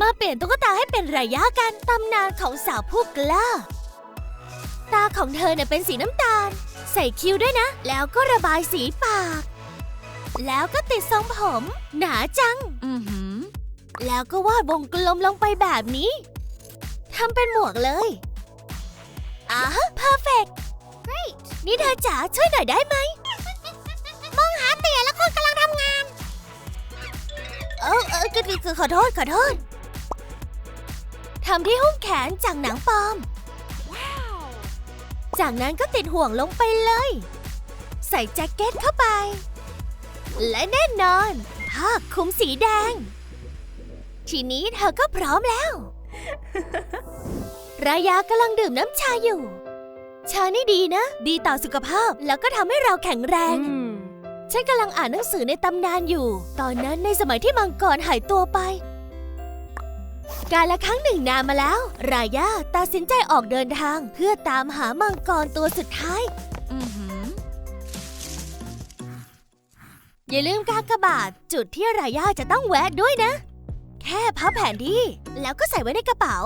มาเปลี่ยนตุ๊กตาให้เป็นระยะกันตำนานของสาวผู้กล้า ตาของเธอเนี่ยเป็นสีน้ำตาล ใส่คิ้วด้วยนะ แล้วก็ระบายสีปาก แล้วก็ติดทรงผม หนาจัง อือหือ แล้วก็วาดวงกลมลงไปแบบนี้ทำเป็นหมวกเลยอ่าเพอร์เฟกนี่เธอจ๋าช่วยหน่อยได้ไหมมองหาเตี๋ยแล้วคนกำลังทำงาน เออเออก็ดีคือขอโทษขอโทษทำที่หุ้มแขนจากหนังปลอม จากนั้นก็ติดห่วงลงไปเลย ใส่แจ็คเก็ตเข้าไป และแน่นอนผ้าคลุมสีแดง ทีนี้เธอก็พร้อมแล้ว รายากำลังดื่มน้ำชาอยู่ ชานี่ดีนะ ดีต่อสุขภาพแล้วก็ทำให้เราแข็งแรงอืมฉันกำลังอ่านหนังสือในตำนานอยู่ ตอนนั้นในสมัยที่มังกรหายตัวไป การละครั้งหนึ่งนานมาแล้ว รายาตัดสินใจออกเดินทางเพื่อตามหามังกรตัวสุดท้าย อือหือ อย่าลืมกากบาทจุดที่รายาจะต้องแวะด้วยนะ แค่พับแผนที่แล้วก็ใส่ไว้ในกระเป๋า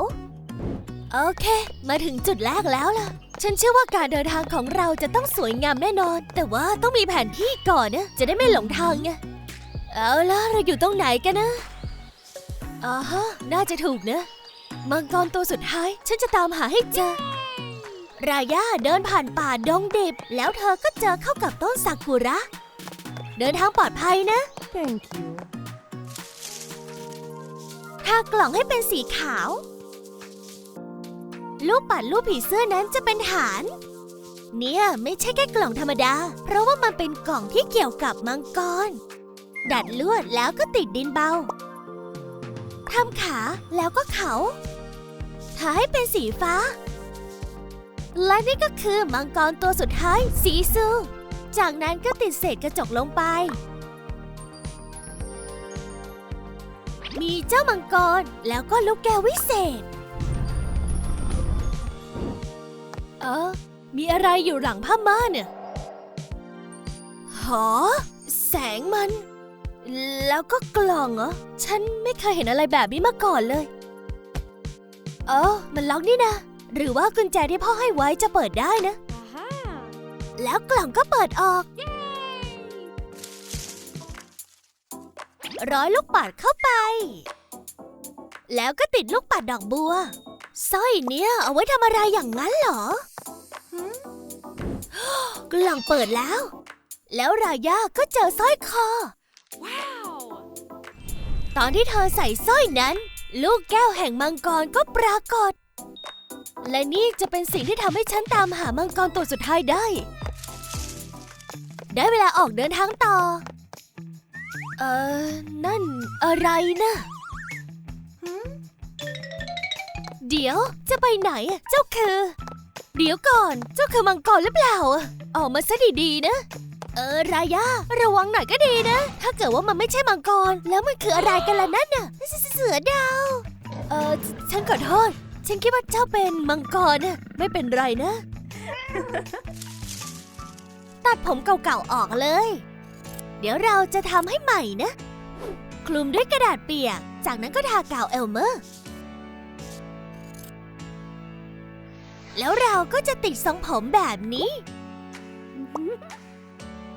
โอเค มาถึงจุดแรกแล้วล่ะ ฉันเชื่อว่าการเดินทางของเราจะต้องสวยงามแน่นอน แต่ว่าต้องมีแผนที่ก่อนนะจะได้ไม่หลงทางไงเอาล่ะเราอยู่ตรงไหนกันนะ อ๋อฮะ น่าจะถูกนะ มังกรตัวสุดท้าย ฉันจะตามหาให้เจอ รายาเดินผ่านป่าดงดิบ แล้วเธอก็เจอเข้ากับต้นซากุระ เดินทางปลอดภัยนะ thank you ทากล่องให้เป็นสีขาวรูปปัดรูปผีเสื้อนั้นจะเป็นฐาน เนี่ยไม่ใช่แค่กล่องธรรมดา เพราะว่ามันเป็นกล่องที่เกี่ยวกับมังกร ดัดลวดแล้วก็ติดดินเบา ทำขาแล้วก็เขาทาให้เป็นสีฟ้า และนี่ก็คือมังกรตัวสุดท้าย สีซู จากนั้นก็ติดเศษกระจกลงไป มีเจ้ามังกรแล้วก็ลูกแก้ววิเศษ เออ มีอะไรอยู่หลังผ้าม่านเนี่ยหอ แสงมัน แล้วก็กล่องเหรอ ฉันไม่เคยเห็นอะไรแบบนี้มาก่อนเลยเออมันล็อกนี่นะ หรือว่ากุญแจที่พ่อให้ไว้จะเปิดได้นะ แล้วกล่องก็เปิดออก ร้อยลูกปัดเข้าไป แล้วก็ติดลูกปัดดอกบัวสร้อยเนี่ยเอาไว้ทำอะไรอย่างนั้นเหรอกล่องเปิดแล้ว แล้วรายาก็เจอสร้อยคอ ตอนที่เธอใส่สร้อยนั้น ลูกแก้วแห่งมังกรก็ปรากฏ และนี่จะเป็นสิ่งที่ทำให้ฉันตามหามังกรตัวสุดท้ายได้ ได้เวลาออกเดินทางต่อ เออนั่นอะไรนะเดี๋ยวจะไปไหน เจ้าคือ เดี๋ยวก่อน เจ้าคือมังกรหรือเปล่า ออกมาซะดีๆนะ เออรายาระวังหน่อยก็ดีนะ ถ้าเกิดว่ามันไม่ใช่มังกร แล้วมันคืออะไรกันล่ะนั่นน่ะเสือดาว เออฉฉันขอโทษ ฉันคิดว่าเจ้าเป็นมังกรน่ะไม่เป็นไรนะ ตัดผมเก่าๆออกเลย เดี๋ยวเราจะทำให้ใหม่นะ คลุมด้วยกระดาษเปียก จากนั้นก็ทากาวเอลเมอร์ แล้วเราก็จะติดทรงผมแบบนี้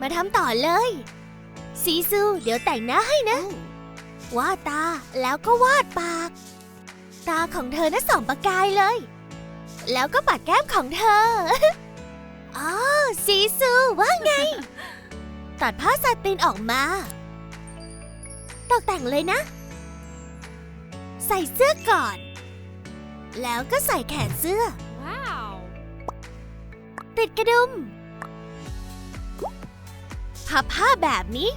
มาทำต่อเลย ซีซู เดี๋ยวแต่งหน้าให้นะ วาดตาแล้วก็วาดปาก ตาของเธอน่ะส่องประกายเลย แล้วก็ปัดแก้มของเธอ อ๋อ ซีซูว่าไง ตัดผ้าสาตินออกมา ตกแต่งเลยนะ ใส่เสื้อก่อน แล้วก็ใส่แขนเสื้อ wow ติดกระดุม พับผ้าแบบนี้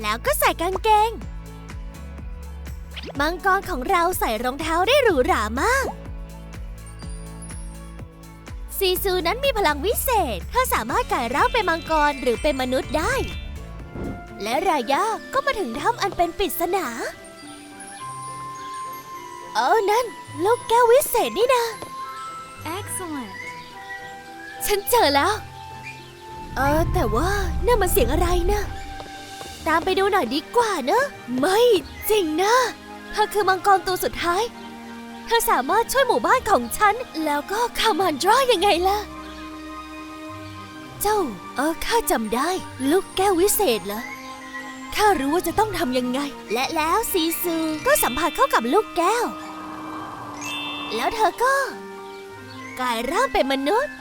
แล้วก็ใส่กางเกง มังกรของเราใส่รองเท้าได้หรูหรามาก ซีซูนั้นมีพลังวิเศษ เธอสามารถกลายร่างเป็นมังกรหรือเป็นมนุษย์ได้ และรายาก็มาถึงถ้ำอันเป็นปริศนาเออนั่น ลูกแก้ววิเศษนี่นะ excellent ฉันเจอแล้ว เออแต่ว่านั่นมันเสียงอะไรนะ ตามไปดูหน่อยดีกว่าเนอะไม่จริงนะเธอคือมังกรตัวสุดท้าย เธอสามารถช่วยหมู่บ้านของฉัน แล้วก็คามันดรายังไงล่ะ เจ้า เออข้าจำได้ ลูกแก้ววิเศษเหรอข้ารู้ว่าจะต้องทำยังไง และแล้วซีซูก็สัมผัสเข้ากับลูกแก้ว แล้วเธอก็ กลายร่างเป็นมนุษย์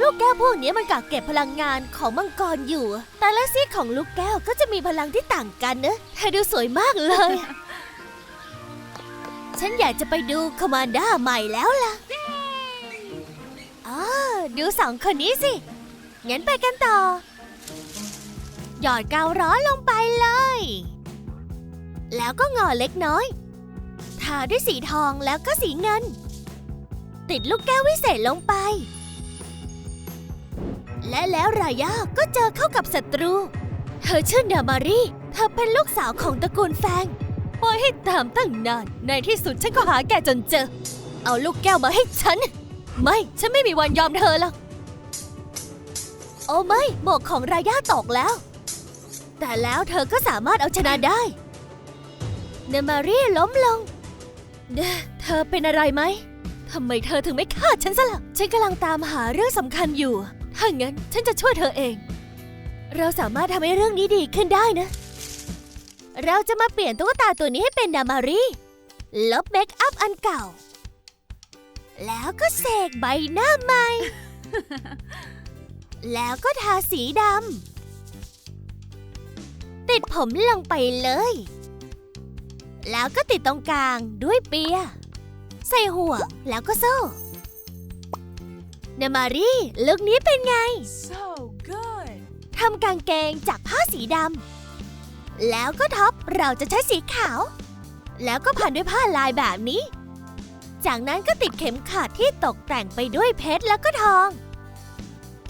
ลูกแก้วพวกนี้มันกักเก็บพลังงานของมังกรอยู่ แต่ละซีกของลูกแก้วก็จะมีพลังที่ต่างกันนะเธอดูสวยมากเลย ฉันอยากจะไปดูคอมมานด้าใหม่แล้วล่ะอ๋อดูสองคนนี้สิ งั้นไปกันต่อ หยอดกาวร้อนลงไปเลย แล้วก็งอเล็กน้อย ทาด้วยสีทองแล้วก็สีเงิน ติดลูกแก้ววิเศษลงไป และแล้วรายาก็เจอเข้ากับศัตรู เธอชื่อนามารีเธอเป็นลูกสาวของตระกูลแฟงปล่อยให้ตามตั้งนาน ในที่สุดฉันก็หาแกจนเจอ เอาลูกแก้วมาให้ฉัน ไม่ ฉันไม่มีวันยอมเธอหรอก โอ้ไม่หมวกของรายาตกแล้ว แต่แล้วเธอก็สามารถเอาชนะได้เนมารีล้มลง เดเธอเป็นอะไรไหม ทำไมเธอถึงไม่ฆ่าฉันซะล่ะ ฉันกำลังตามหาเรื่องสำคัญอยู่ ถ้างั้นฉันจะช่วยเธอเอง เราสามารถทำให้เรื่องนี้ดีขึ้นได้นะ เราจะมาเปลี่ยนตุ๊กตาตัวนี้ให้เป็นนามารีลบเมคอัพอันเก่า แล้วก็เสกใบหน้าใหม่ แล้วก็ทาสีดำ ติดผมลงไปเลย แล้วก็ติดตรงกลางด้วยเปีย ใส่ห่วแล้วก็โซ่ นามารีลุคนี้เป็นไง So good. ทำกางเกงจากผ้าสีดำ แล้วก็ท็อปเราจะใช้สีขาว แล้วก็พันด้วยผ้าลายแบบนี้ จากนั้นก็ติดเข็มขัดที่ตกแต่งไปด้วยเพชรแล้วก็ทอง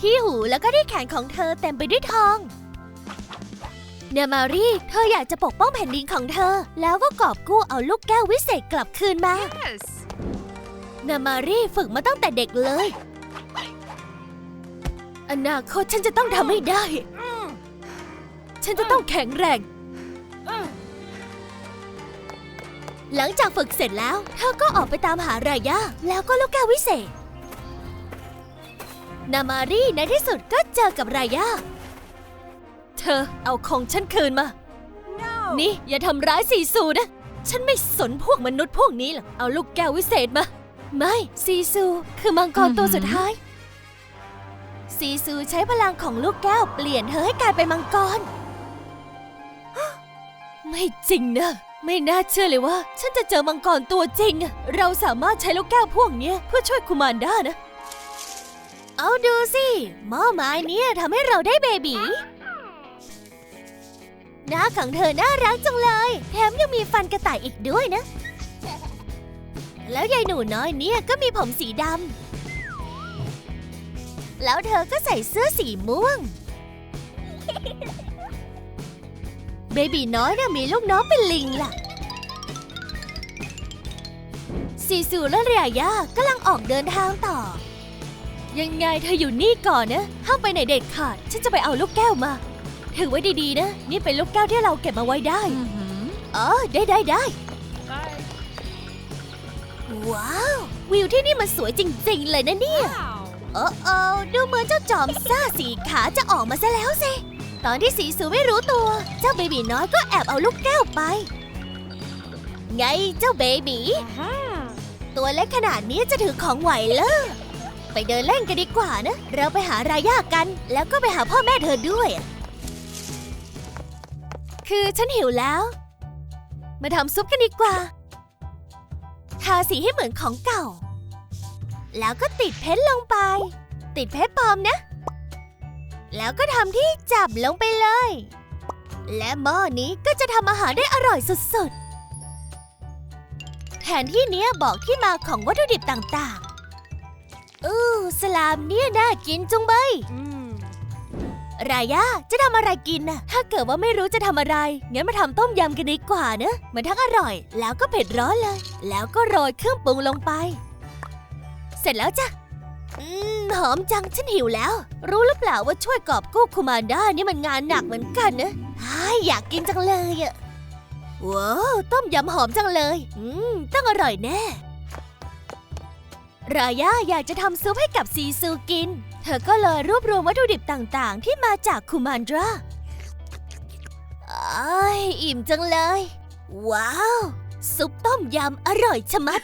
ที่หูแล้วก็ที่แขนของเธอเต็มไปด้วยทอง เนมารีเธออยากจะปกป้องแผ่นดินของเธอ แล้วก็กอบกู้เอาลูกแก้ววิเศษกลับคืนมา Yes. นามารีฝึกมาตั้งแต่เด็กเลย อนาคตฉันจะต้องทำให้ได้ ฉันจะต้องแข็งแรง หลังจากฝึกเสร็จแล้ว เธอก็ออกไปตามหารายาแล้วก็ลูกแก้ววิเศษ นามารีในที่สุดก็เจอกับรายาเธอเอาของฉันคืนมา No. นี่อย่าทำร้ายซีซูนะ ฉันไม่สนพวกมนุษย์พวกนี้หรอก เอาลูกแก้ววิเศษมา ไม่ซีซู คือมังกรตัวอือหือสุดท้าย ซีซูใช้พลังของลูกแก้วเปลี่ยนเธอให้กลายเป็นมังกร ไม่จริงนะ ไม่น่าเชื่อเลยว่า ฉันจะเจอมังกรตัวจริง เราสามารถใช้ลูกแก้วพวกนี้เพื่อช่วยคุมานด้นะ เอาดูสิหม้อไม้นี้ทำให้เราได้เบบีหน้าของเธอน่ารักจังเลย แถมยังมีฟันกระต่ายอีกด้วยนะ แล้วยายหนูน้อยเนี่ยก็มีผมสีดำ แล้วเธอก็ใส่เสื้อสีม่วง เบบีน้อยน่ะมีลูกน้องเป็นลิงล่ะซีซูและเรียยากำลังออกเดินทางต่อ ยังไงเธออยู่นี่ก่อนนะ ห้ามไปไหนเด็ดขาด ฉันจะไปเอาลูกแก้วมา ถือไว้ดีๆนะ นี่เป็นลูกแก้วที่เราเก็บมาไว้ได้ Mm-hmm. เออได้ได้ได้ Bye. ว้าว วิวที่นี่มันสวยจริงๆเลยนะเนี่ย Wow. โอ้โอ้ดูเหมือนเจ้าจอมซ่าสีขาจะออกมาซะแล้วสิ ตอนที่สีสูไม่รู้ตัว เจ้าเบบีน้อยก็แอบเอาลูกแก้วไป ไงเจ้าเบบี Uh-huh. ตัวเล็กขนาดนี้จะถือของไหวเหรอไปเดินเล่นกันดีกว่านะ เราไปหารายากัน แล้วก็ไปหาพ่อแม่เธอด้วย คือฉันหิวแล้ว มาทำซุปกันดีกว่า ทาสีให้เหมือนของเก่า แล้วก็ติดเพชรลงไป ติดเพชรปลอมนะ แล้วก็ทำที่จับลงไปเลย และหม้อนี้ก็จะทำอาหารได้อร่อยสุดๆ แผนที่เนี้ยบอกที่มาของวัตถุดิบต่างๆ อู้สลามเนี่ยน่ากินจุงเบยรายาจะทำอะไรกินน่ะ ถ้าเกิดว่าไม่รู้จะทำอะไร งั้นมาทำต้มยำกันดีกว่าเนะมันทั้งอร่อย แล้วก็เผ็ดร้อนเลย แล้วก็โรยเครื่องปรุงลงไป สร็จแล้วจ้ะ อืม หอมจังฉันหิวแล้ว รู้หรือเปล่าว่าช่วยกอบกู้คุมานด้านี่มันงานหนักเหมือนกันนะอ้ายอยากกินจังเลยอะว้าวต้มยำหอมจังเลย อืม ต้องอร่อยแน่ รายาอยากจะทำซุปให้กับซีซูกิน เธอก็เลยรวบรวมวัตถุดิบต่างๆ ที่มาจากคูมานดราอ้ายอิ่มจังเลย ว้าว ซุปต้มยำอร่อยชะมัด